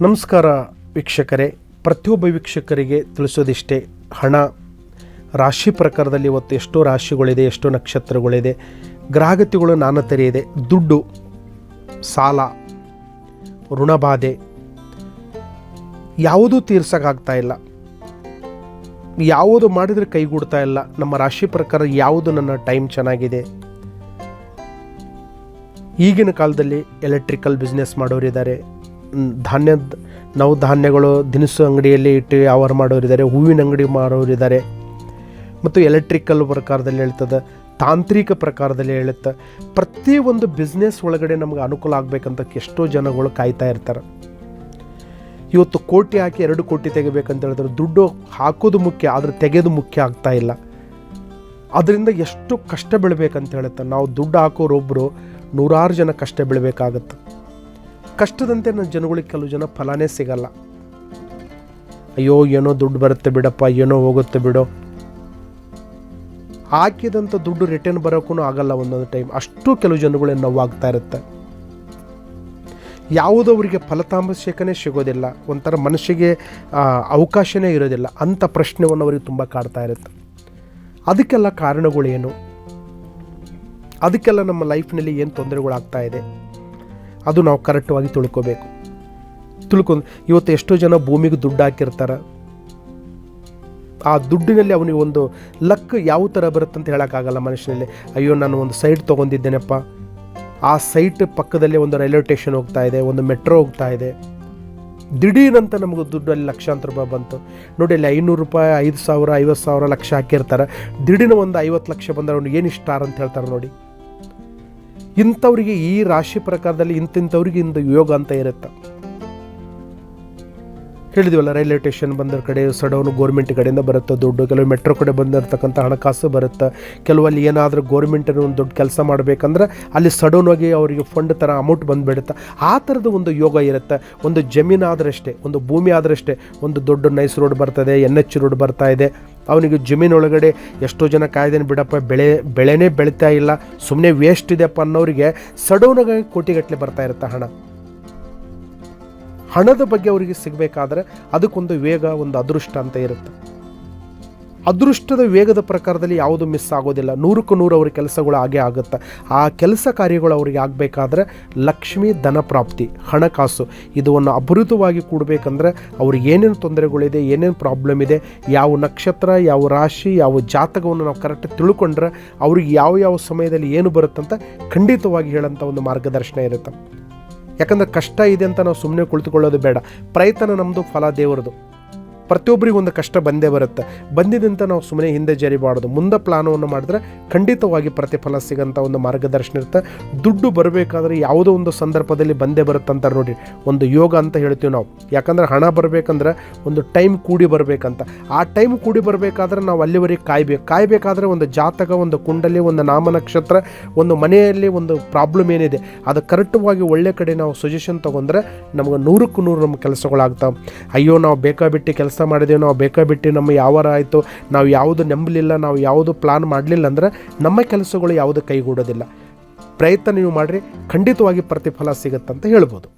ನಮಸ್ಕಾರ ವೀಕ್ಷಕರೇ. ಪ್ರತಿಯೊಬ್ಬ ವೀಕ್ಷಕರಿಗೆ ತಿಳಿಸೋದಿಷ್ಟೇ ಹಣ. ರಾಶಿ ಪ್ರಕಾರದಲ್ಲಿ ಇವತ್ತು ಎಷ್ಟೋ ರಾಶಿಗಳಿದೆ, ಎಷ್ಟೋ ನಕ್ಷತ್ರಗಳಿದೆ. ಗ್ರಹಗತಿಗಳು ನಾನು ತೆರೆಯಿದೆ ದುಡ್ಡು, ಸಾಲ, ಋಣಬಾಧೆ. ಯಾವುದೂ ತೀರ್ಸೋಕ್ಕಾಗ್ತಾ ಇಲ್ಲ. ಯಾವುದು ಮಾಡಿದರೆ ಕೈಗೂಡ್ತಾ ಇಲ್ಲ. ನಮ್ಮ ರಾಶಿ ಪ್ರಕಾರ ಯಾವುದು ನನ್ನ ಟೈಮ್ ಚೆನ್ನಾಗಿದೆ. ಈಗಿನ ಕಾಲದಲ್ಲಿ ಎಲೆಕ್ಟ್ರಿಕಲ್ ಬಿಸ್ನೆಸ್ ಮಾಡೋರಿದ್ದಾರೆ. ಧಾನ್ಯದ ನಾವು ಧಾನ್ಯಗಳು ದಿನಸು ಅಂಗಡಿಯಲ್ಲಿ ಇಟ್ಟು ವ್ಯವಹಾರ ಮಾಡೋರಿದ್ದಾರೆ, ಹೂವಿನ ಅಂಗಡಿ ಮಾರೋರಿದ್ದಾರೆ ಮತ್ತು ಎಲೆಕ್ಟ್ರಿಕಲ್ ಪ್ರಕಾರದಲ್ಲಿ ಹೇಳ್ತದೆ, ತಾಂತ್ರಿಕ ಪ್ರಕಾರದಲ್ಲಿ ಹೇಳುತ್ತೆ. ಪ್ರತಿಯೊಂದು ಬಿಸ್ನೆಸ್ ಒಳಗಡೆ ನಮ್ಗೆ ಅನುಕೂಲ ಆಗಬೇಕಂತ ಎಷ್ಟೋ ಜನಗಳು ಕಾಯ್ತಾ ಇರ್ತಾರೆ. ಇವತ್ತು ಕೋಟಿ ಹಾಕಿ ಎರಡು ಕೋಟಿ ತೆಗಿಬೇಕಂತ ಹೇಳಿದ್ರೆ ದುಡ್ಡು ಹಾಕೋದು ಮುಖ್ಯ, ಆದರೆ ತೆಗೆದು ಮುಖ್ಯ ಆಗ್ತಾ ಇಲ್ಲ. ಅದರಿಂದ ಎಷ್ಟು ಕಷ್ಟ ಬೀಳ್ಬೇಕಂತ ಹೇಳುತ್ತೆ. ನಾವು ದುಡ್ಡು ಹಾಕೋರೊಬ್ಬರು ನೂರಾರು ಜನ ಕಷ್ಟ ಬೀಳಬೇಕಾಗತ್ತೆ. ಕಷ್ಟದಂತೆ ನನ್ನ ಜನಗಳಿಗೆ ಕೆಲವು ಜನ ಫಲನೇ ಸಿಗಲ್ಲ. ಅಯ್ಯೋ, ಏನೋ ದುಡ್ಡು ಬರುತ್ತೆ ಬಿಡಪ್ಪ, ಏನೋ ಹೋಗುತ್ತೆ ಬಿಡು. ಹಾಕಿದಂಥ ದುಡ್ಡು ರಿಟರ್ನ್ ಬರೋಕ್ಕೂ ಆಗಲ್ಲ ಒಂದೊಂದು ಟೈಮ್ ಅಷ್ಟು ಕೆಲವು ಜನಗಳಿಗೆ ನೋವಾಗ್ತಾ ಇರುತ್ತೆ. ಯಾವುದವರಿಗೆ ಫಲಿತಾಂಶಕನೇ ಸಿಗೋದಿಲ್ಲ. ಒಂಥರ ಮನಸ್ಸಿಗೆ ಅವಕಾಶನೇ ಇರೋದಿಲ್ಲ. ಅಂಥ ಪ್ರಶ್ನೆವನ್ನು ಅವರಿಗೆ ತುಂಬ ಕಾಡ್ತಾ ಇರುತ್ತೆ. ಅದಕ್ಕೆಲ್ಲ ಕಾರಣಗಳೇನು? ಅದಕ್ಕೆಲ್ಲ ನಮ್ಮ ಲೈಫ್ನಲ್ಲಿ ಏನು ತೊಂದರೆಗಳಾಗ್ತಾ ಇದೆ? ಅದು ನಾವು ಕರೆಕ್ಟಾಗಿ ತಿಳ್ಕೋಬೇಕು. ತಿಳ್ಕೊಂಡು ಇವತ್ತು ಎಷ್ಟೋ ಜನ ಭೂಮಿಗೆ ದುಡ್ಡು ಹಾಕಿರ್ತಾರೆ. ಆ ದುಡ್ಡಿನಲ್ಲಿ ಅವನಿಗೆ ಒಂದು ಲಕ್ ಯಾವ ಥರ ಬರುತ್ತೆ ಅಂತ ಹೇಳೋಕ್ಕಾಗಲ್ಲ ಮನುಷ್ಯನಲ್ಲಿ. ಅಯ್ಯೋ, ನಾನು ಒಂದು ಸೈಟ್ ತೊಗೊಂಡಿದ್ದೇನೆಪ್ಪ. ಆ ಸೈಟ್ ಪಕ್ಕದಲ್ಲೇ ಒಂದು ರೈಲ್ವೆ ಸ್ಟೇಷನ್ ಹೋಗ್ತಾ ಇದೆ, ಒಂದು ಮೆಟ್ರೋ ಹೋಗ್ತಾ ಇದೆ. ದಿಢೀರಂತ ನಮಗೆ ದುಡ್ಡಲ್ಲಿ ಲಕ್ಷಾಂತರ ರೂಪಾಯಿ ಬಂತು. ನೋಡಿ, ಅಲ್ಲಿ ಐನೂರು ರೂಪಾಯಿ, ಐದು ಸಾವಿರ, ಐವತ್ತು ಸಾವಿರ ಲಕ್ಷ ಹಾಕಿರ್ತಾರೆ. ದಿಢೀನ ಒಂದು ಐವತ್ತು ಲಕ್ಷ ಬಂದರೆ ಅವ್ನು ಏನು ಇಷ್ಟ ಅಂತ ಹೇಳ್ತಾರೆ ನೋಡಿ. ಇಂಥವ್ರಿಗೆ ಈ ರಾಶಿ ಪ್ರಕಾರದಲ್ಲಿ ಇಂತಿಂಥವ್ರಿಗೆ ಇಂದು ಯೋಗ ಅಂತ ಇರುತ್ತೆ. ಹೇಳಿದಿವಲ್ಲ, ರೈಲ್ವೆ ಸ್ಟೇಷನ್ ಬಂದ ಕಡೆ ಸಡೌನು ಗೋರ್ಮೆಂಟ್ ಕಡೆಯಿಂದ ಬರುತ್ತೆ ದುಡ್ಡು, ಕೆಲವು ಮೆಟ್ರೋ ಕಡೆ ಬಂದಿರತಕ್ಕಂಥ ಹಣಕಾಸು ಬರುತ್ತೆ. ಕೆಲವಲ್ಲಿ ಏನಾದರೂ ಗೋರ್ಮೆಂಟನ್ನು ಒಂದು ದೊಡ್ಡ ಕೆಲಸ ಮಾಡಬೇಕಂದ್ರೆ ಅಲ್ಲಿ ಸಡೌನ್ ಆಗಿ ಅವರಿಗೆ ಫಂಡ್ ಥರ ಅಮೌಂಟ್ ಬಂದುಬಿಡುತ್ತೆ. ಆ ಥರದ ಒಂದು ಯೋಗ ಇರುತ್ತೆ. ಒಂದು ಜಮೀನು ಆದ್ರಷ್ಟೇ ಒಂದು ಭೂಮಿ ಆದರಷ್ಟೇ ಒಂದು ದೊಡ್ಡ ನೈಸ್ ರೋಡ್ ಬರ್ತದೆ, ಎನ್ ಎಚ್ ರೋಡ್ ಬರ್ತಾ ಇದೆ. ಅವನಿಗೆ ಜಮೀನೊಳಗಡೆ ಎಷ್ಟೋ ಜನ ಕಾಯ್ದೇನೆ ಬಿಡಪ್ಪ, ಬೆಳೆ, ಬೆಳೆನೇ ಬೆಳೀತಾ ಇಲ್ಲ ಸುಮ್ಮನೆ ವೇಸ್ಟ್ ಇದೆಯಪ್ಪ ಅನ್ನೋರಿಗೆ ಸಡೌನಾಗಿ ಕೋಟಿಗಟ್ಟಲೆ ಬರ್ತಾ ಇರುತ್ತೆ ಹಣ. ಹಣದ ಬಗ್ಗೆ ಅವರಿಗೆ ಸಿಗಬೇಕಾದ್ರೆ ಅದಕ್ಕೊಂದು ವೇಗ, ಒಂದು ಅದೃಷ್ಟ ಅಂತ ಇರುತ್ತೆ. ಅದೃಷ್ಟದ ವೇಗದ ಪ್ರಕಾರದಲ್ಲಿ ಯಾವುದು ಮಿಸ್ ಆಗೋದಿಲ್ಲ. ನೂರಕ್ಕೂ ನೂರು ಅವ್ರ ಕೆಲಸಗಳು ಆಗೇ ಆಗುತ್ತೆ. ಆ ಕೆಲಸ ಕಾರ್ಯಗಳು ಅವರಿಗೆ ಆಗಬೇಕಾದ್ರೆ ಲಕ್ಷ್ಮಿ ಧನ ಪ್ರಾಪ್ತಿ ಹಣಕಾಸು ಇದನ್ನು ಅಭಿವೃದ್ಧವಾಗಿ ಕೂಡಬೇಕಂದ್ರೆ ಅವ್ರಿಗೆ ಏನೇನು ತೊಂದರೆಗಳಿದೆ, ಏನೇನು ಪ್ರಾಬ್ಲಮ್ ಇದೆ, ಯಾವ ನಕ್ಷತ್ರ, ಯಾವ ರಾಶಿ, ಯಾವ ಜಾತಕವನ್ನು ನಾವು ಕರೆಕ್ಟ್ ತಿಳ್ಕೊಂಡ್ರೆ ಅವ್ರಿಗೆ ಯಾವ ಯಾವ ಸಮಯದಲ್ಲಿ ಏನು ಬರುತ್ತಂತ ಖಂಡಿತವಾಗಿ ಹೇಳೋಂಥ ಒಂದು ಮಾರ್ಗದರ್ಶನ ಇರುತ್ತೆ. ಯಾಕಂದ್ರೆ ಕಷ್ಟ ಇದೆ ಅಂತ ನಾವು ಸುಮ್ಮನೆ ಕುಳಿತುಕೊಳ್ಳೋದು ಬೇಡ. ಪ್ರಯತ್ನ ನಮ್ಮದು ಫಲ ದೇವರದು ಪ್ರತಿಯೊಬ್ಬರಿಗೂ ಒಂದು ಕಷ್ಟ ಬಂದೇ ಬರುತ್ತೆ. ಬಂದಿದಂತ ನಾವು ಸುಮ್ಮನೆ ಹಿಂದೆ ಜರಿಬಾರ್ದು ಮುಂದೆ ಪ್ಲಾನವನ್ನು ಮಾಡಿದ್ರೆ ಖಂಡಿತವಾಗಿ ಪ್ರತಿಫಲ ಸಿಗೋಂಥ ಒಂದು ಮಾರ್ಗದರ್ಶನ ಇರುತ್ತೆ. ದುಡ್ಡು ಬರಬೇಕಾದ್ರೆ ಯಾವುದೋ ಒಂದು ಸಂದರ್ಭದಲ್ಲಿ ಬಂದೇ ಬರುತ್ತೆ ಅಂತ ನೋಡಿ. ಒಂದು ಯೋಗ ಅಂತ ಹೇಳ್ತೀವಿ ನಾವು. ಯಾಕಂದ್ರೆ ಹಣ ಬರಬೇಕಂದ್ರೆ ಒಂದು ಟೈಮ್ ಕೂಡಿ ಬರಬೇಕಂತ. ಆ ಟೈಮ್ ಕೂಡಿ ಬರಬೇಕಾದ್ರೆ ನಾವು ಅಲ್ಲಿವರೆಗೆ ಕಾಯ್ಬೇಕು. ಕಾಯಬೇಕಾದ್ರೆ ಒಂದು ಜಾತಕ, ಒಂದು ಕುಂಡಲಿ, ಒಂದು ನಾಮನಕ್ಷತ್ರ, ಒಂದು ಮನೆಯಲ್ಲಿ ಒಂದು ಪ್ರಾಬ್ಲಮ್ ಏನಿದೆ, ಅದು ಕರೆಕ್ಟವಾಗಿ ಒಳ್ಳೆ ಕಡೆ ನಾವು ಸಜೆಷನ್ ತೊಗೊಂಡ್ರೆ ನಮ್ಗೆ ನೂರಕ್ಕೂ ನೂರು ನಮ್ಮ ಕೆಲಸಗಳಾಗ್ತಾವೆ. ಅಯ್ಯೋ, ನಾವು ಬೇಕಾಬಿಟ್ಟು ಕೆಲಸ ಮಾಡಿದೆವು ನಾವು ಬೇಕಾ ಬಿಟ್ಟು ನಮ್ಮ ಯಾವಾರ ಆಯಿತು, ನಾವು ಯಾವುದು ನಂಬಲಿಲ್ಲ, ನಾವು ಯಾವುದು ಪ್ಲಾನ್ ಮಾಡಲಿಲ್ಲ ಅಂದ್ರೆ ನಮ್ಮ ಕೆಲಸಗಳು ಯಾವುದು ಕೈಗೂಡೋದಿಲ್ಲ. ಪ್ರಯತ್ನ ನೀವು ಮಾಡಿರಿ, ಖಂಡಿತವಾಗಿ ಪ್ರತಿಫಲ ಸಿಗುತ್ತಂತ ಹೇಳ್ಬೋದು.